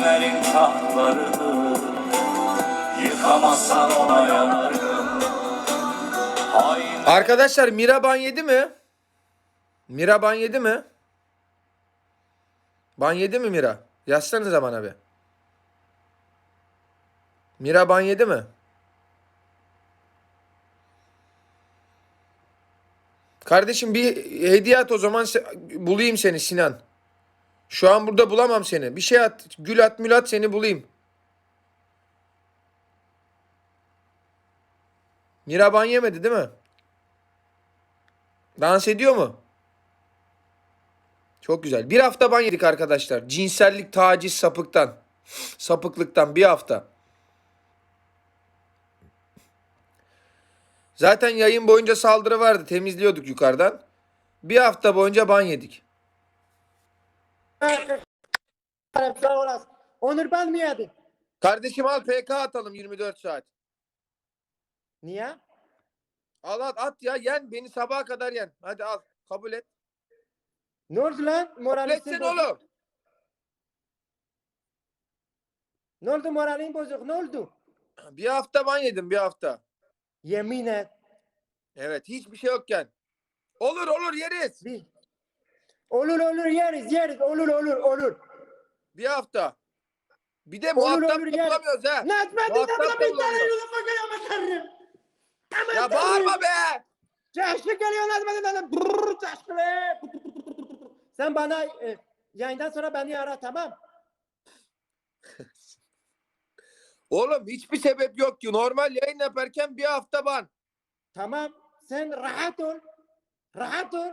Zalimlerin tahtlarını Yıkamazsan ona yanarım Hain Arkadaşlar Mira ban yedi mi? Mira ban yedi mi? Ban yedi mi Mira? Yazsanıza bana bir. Mira ban yedi mi? Kardeşim bir hediye at o zaman bulayım seni Sinan. Şu an burada bulamam seni. Bir şey at. Gül at mül at seni bulayım. Mira ban yemedi değil mi? Dans ediyor mu? Çok güzel. Bir hafta ban yedik arkadaşlar. Cinsellik, taciz, sapıktan. Sapıklıktan bir hafta. Zaten yayın boyunca saldırı vardı. Temizliyorduk yukarıdan. Bir hafta boyunca ban yedik. Onur ben mi yedi? Kardeşim al PK atalım 24 saat. Niye? Al at, at ya yen. Beni sabaha kadar yen. Hadi al. Kabul et. Ne oldu lan? Kabul Moralin etsin oğlum. Ne oldu moralin bozuk? Ne oldu? Bir hafta ban yedim bir hafta. Yemin et. Evet hiçbir şey yokken. Olur olur yeriz. Bir. Olur olur yeriz yeriz. Olur olur olur. Bir hafta. Bir de Olur, muhatap olur, yer. bulamıyoruz ha. Necmettin Muhatap da bir tane bulamıyor. yolu bakıyor ama tanrım. Aman Ya bağırma be. Çeşli geliyor Necmettin abla. Brrr çeşli be. Sen bana e, yayından sonra beni ara tamam. Oğlum hiçbir sebep yok ki. Normal yayın yaparken bir hafta ban. Tamam. Sen rahat ol. Rahat ol.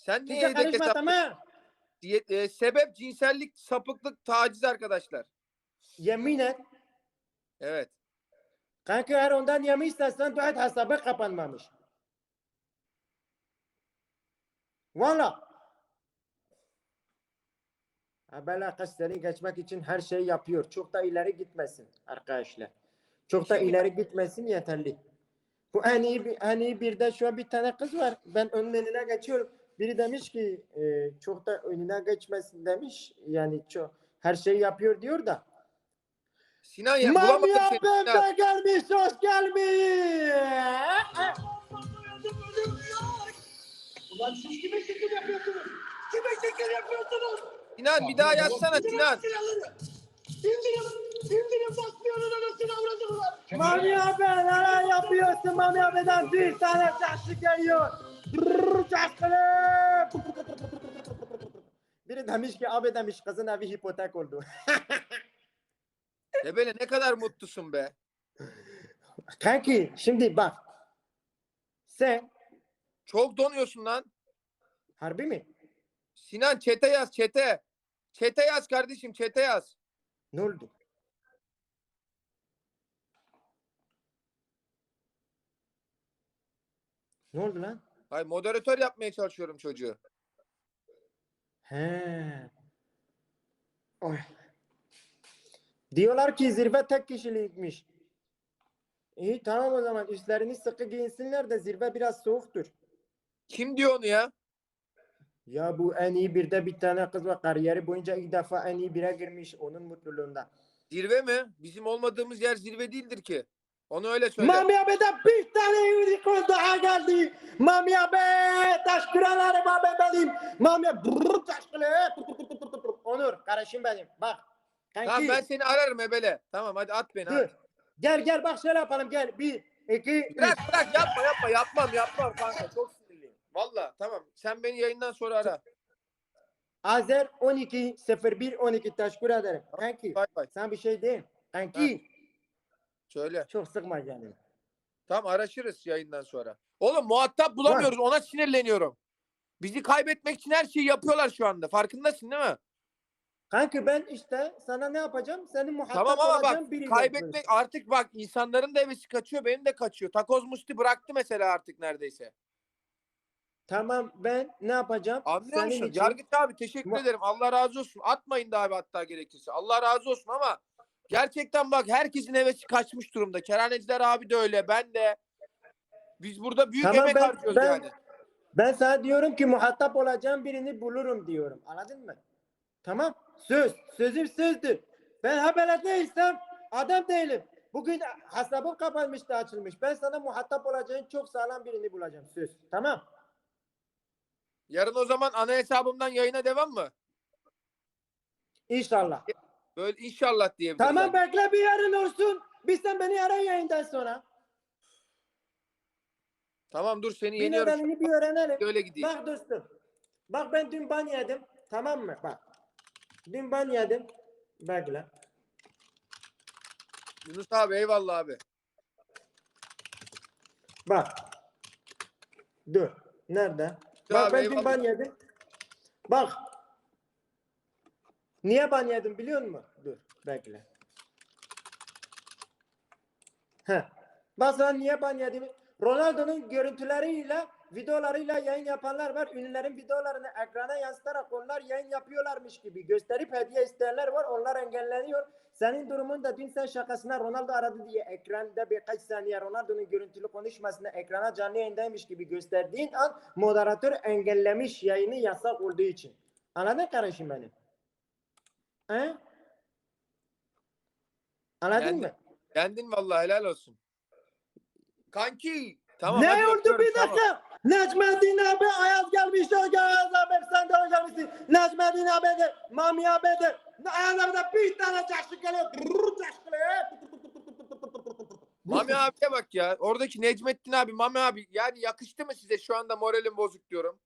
Sen niye Kimse yedek hesap? Diye- e, sebep cinsellik, sapıklık, taciz arkadaşlar. Yemin et. Evet. Kanka eğer ondan yemin istersen dua et hesabı kapanmamış. Valla. Haberler kız seni geçmek için her şeyi yapıyor. Çok da ileri gitmesin arkadaşlar. Çok da Şimdi- ileri gitmesin yeterli. Bu en iyi, bir- en iyi bir de şu an bir tane kız var. Ben onun önüne geçiyorum. Biri demiş ki e, çok da önüne geçmesin demiş. Yani çok her şeyi yapıyor diyor da. Sinan ya Mami bulamadık seni. Sinan. de gelmiş, hoş gelmiş. Ulan siz kime şekil yapıyorsunuz? Kime şekil yapıyorsunuz? Sinan bir daha yazsana Sinan. silahları. İndirin, indirin basmıyoruz anasını avradını lan. Mami abi neler yapıyorsun? Mami abiden bir tane şaşlı geliyor. Şaşkını. Biri demiş ki abi demiş kızın evi hipotek oldu. Ebele ne kadar mutlusun be. Kanki şimdi bak. Sen Çok donuyorsun lan. harbi mi? Sinan çete yaz çete. Çete yaz kardeşim çete yaz. Ne oldu? Ne oldu lan? Hay moderatör yapmaya çalışıyorum çocuğu. He. Oy. Diyorlar ki zirve tek kişilikmiş. İyi tamam o zaman üstlerini sıkı giyinsinler de zirve biraz soğuktur. Kim diyor onu ya? Ya bu en iyi birde bir tane kız var kariyeri boyunca ilk defa en iyi bire girmiş onun mutluluğunda. Zirve mi? Bizim olmadığımız yer zirve değildir ki. Onu öyle söyle. Mami abi de bir tane unicorn daha geldi. Mami abi taşkıralarım abi benim. Mami brrr taşkıra. Onur kardeşim benim bak. Kanki. Tamam ben seni ararım Ebele. Tamam hadi at beni. Dur. At. Gel gel bak şöyle yapalım gel. Bir, iki, üç. Bırak bırak yapma yapma yapmam yapmam kanka çok sinirliyim. Valla tamam sen beni yayından sonra ara. Azer 12 01 12 teşekkür ederim. Kanki Bay bay. sen bir şey değil. Kanki Söyle. çok sıkma canım. Tamam araşırız yayından sonra. Oğlum muhatap bulamıyoruz ona sinirleniyorum. Bizi kaybetmek için her şeyi yapıyorlar şu anda. Farkındasın değil mi? Kanki ben işte sana ne yapacağım? Senin muhatap Tamam ama bak biri kaybetmek artık bak insanların da hevesi kaçıyor benim de kaçıyor. Takoz musti bıraktı mesela artık neredeyse. Tamam ben ne yapacağım? Anlıyor musun? için- Yargıç abi teşekkür Mu- ederim. Allah razı olsun. Atmayın da abi hatta gerekirse. Allah razı olsun ama gerçekten bak herkesin hevesi kaçmış durumda. Kerhaneciler abi de öyle. Ben de. Biz burada büyük Tamam, emek ben- harcıyoruz ben- yani. Ben sana diyorum ki muhatap olacağım birini bulurum diyorum. Anladın mı? Tamam. Söz. Sözüm sözdür. Ben haberler değilsem adam değilim. Bugün hesabım kapanmıştı açılmış. Ben sana muhatap olacağın çok sağlam birini bulacağım. Söz. Tamam. Yarın o zaman ana hesabımdan yayına devam mı? İnşallah. Böyle inşallah diyebiliriz. Tamam abi. bekle bir yarın olsun. Biz sen beni ara yayından sonra. Tamam dur seni Bir yeniyorum. nedenini bir öğrenelim. Öyle gideyim. Bak dostum. Bak ben dün ban yedim. Tamam mı? Bak. Dün ban yedim. Bekle. Yunus abi eyvallah abi. Bak. Dur. Nerede? Bak abi, ben dün eyvallah. ban yedim. Bak. Niye ban yedim biliyor musun? Dur. Bekle. Heh. Sana niye ban yedim? Ronaldo'nun görüntüleriyle videolarıyla yayın yapanlar var. Ünlülerin videolarını ekrana yansıtarak onlar yayın yapıyorlarmış gibi gösterip hediye isteyenler var. Onlar engelleniyor. Senin durumun da dün sen şakasına Ronaldo aradı diye ekranda birkaç saniye Ronaldo'nun görüntülü konuşmasını ekrana canlı yayındaymış gibi gösterdiğin an moderatör engellemiş yayını yasak olduğu için. Anladın kardeşim beni? He? Anladın Yani- mı? Kendin vallahi helal olsun. Kanki. Tamam ne oldu bir tamam. dakika? Necmettin abi Ayaz gelmiş hoca Ayaz abi sen de mısın? Necmettin abi de Mami abi de Ayaz abi de bir tane çarşı geliyor. Çarşı geliyor. Mami abiye bak ya. Oradaki Necmettin abi, Mami abi. Yani yakıştı mı size şu anda moralim bozuk diyorum.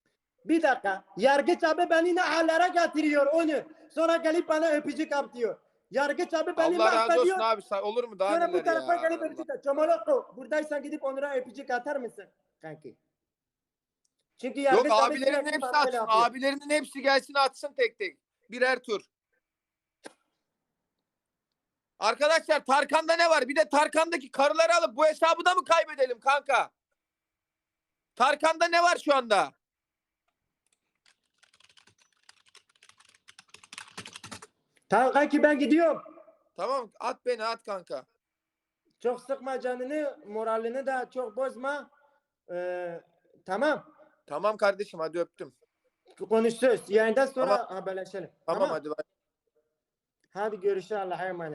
Bir dakika. Yargıç abi beni ne hallere getiriyor onu. Sonra gelip bana öpücük atıyor. Yargıç abi beni Allah razı olsun mahvediyor. abi. Sa- Olur mu daha Sonra neler bu tarafa ya? gelip öpücük at. Çomoloko. Buradaysan gidip onlara öpücük atar mısın? Kanki. Çünkü yargıç Yok abi abilerinin sürekli hepsi bana böyle atsın. yapıyor. Abilerinin hepsi gelsin atsın tek tek. Birer tur. Arkadaşlar Tarkan'da ne var? Bir de Tarkan'daki karıları alıp bu hesabı da mı kaybedelim kanka? Tarkan'da ne var şu anda? Tamam kanki ben gidiyorum. Tamam at beni at kanka. Çok sıkma canını, moralini de çok bozma. Ee, tamam. Tamam kardeşim hadi öptüm. Konuşuyoruz. Yayından sonra haberleşelim. Tamam, hadi bay. Hadi görüşürüz. Allah'a emanet.